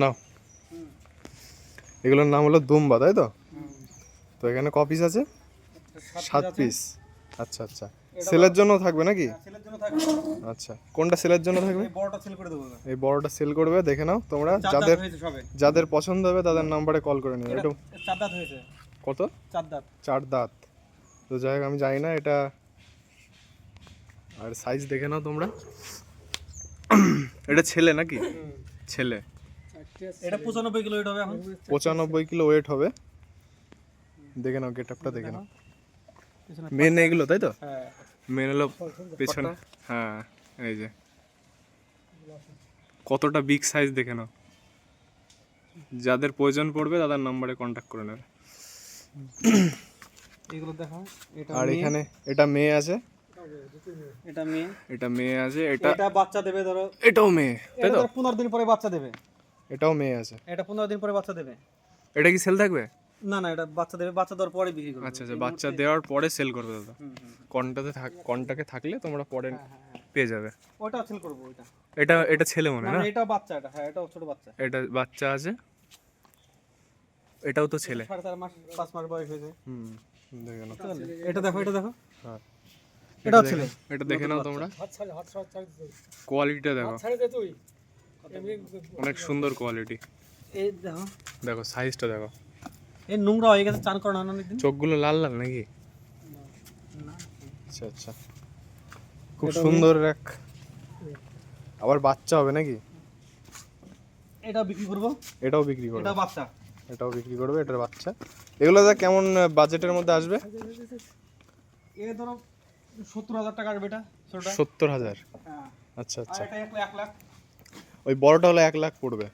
নাও। এগুলোর নাম হলো দুম্বা তাই তো? তো এখানে ক পিস আছে? সাত পিস আচ্ছা আচ্ছা। সেলের জন্য থাকবে নাকি? ছেলের আচ্ছা কোনটা সেলের জন্য থাকবে? এই বড়টা সেল করবে দেখে নাও তোমরা। যাদের যাদের পছন্দ হবে তাদের নাম্বারে কল করে নিও। এটা একটু কত? চার দাঁত। চার দাঁত। তো যাই হোক আমি জানি না এটা আর সাইজ দেখে নাও তোমরা। এটা ছেলে নাকি? ছেলে। এটা পঁচানব্বই কিলো এটা হবে এখন? পঁচানব্বই কিলো ওয়েট হবে। দেখে নাও গেট আপটা দেখে নাও। মেন এগুলো তাই তো? হ্যাঁ। মেন হলো পেছনে। হ্যাঁ এই যে। কতটা বিগ সাইজ দেখে নাও। যাদের প্রয়োজন পড়বে তাদের নাম্বারে কন্ট্যাক্ট করে নেবে। এগুলো দেখো এটা আর মেয়ে, এখানে এটা মেয়ে আছে। এটা মেয়ে। এটা মেয়ে আছে এটা এটা বাচ্চা দেবে ধরো। এটাও মেয়ে তাই তো? ধরো পনেরো দিন পরে বাচ্চা দেবে। এটাও মেয়ে আছে। এটা পনেরো দিন পরে বাচ্চা দেবে। এটা কি সেল থাকবে? না না এটা বাচ্চা দেবে বাচ্চা দেওয়ার পরে বিক্রি করবে। আচ্ছা আচ্ছা বাচ্চা দেওয়ার পরে সেল করবে দাদা। হুম, হুম। কন্টাতে থাক কন্টাকে থাকলে তোমরা পরে পেয়ে যাবে। ওটা সেল করব ওইটা। এটা এটা ছেলে মনে না হয় এটা বাচ্চা এটা হ্যাঁ এটাও ছোট বাচ্চা। এটা বাচ্চা আছে? এটাও তো ছেলে। সাড়ে চার মাস পাঁচ মাস বয়স হয়েছে। হুম। দেখে নাও। এটা দেখো এটা দেখো। হ্যাঁ। এটাও ছেলে। এটা দেখে নাও তোমরা। কোয়ালিটিটা দেখো। অনেক সুন্দর কোয়ালিটি এই দেখো। দেখো সাইজটা দেখো। এই নোংরা হয়ে গেছে চান করানো অনেকদিন। চোখগুলো লাল লাল নাকি? আচ্ছা আচ্ছা। খুব সুন্দর এক আবার বাচ্চা হবে নাকি? এটা বিক্রি করব। এটাও বিক্রি করবে। এটা বাচ্চা। এটাও বিক্রি করবে এটার বাচ্চা। এগুলো দা কেমন বাজেটের মধ্যে আসবে? এ ধরো সত্তর হাজার টাকার বেটা ছোটটা। সত্তর হাজার। হ্যাঁ। আচ্ছা আচ্ছা। এটা এক লাখ এক লাখ। ওই বড়টা হলো এক লাখ পড়বে।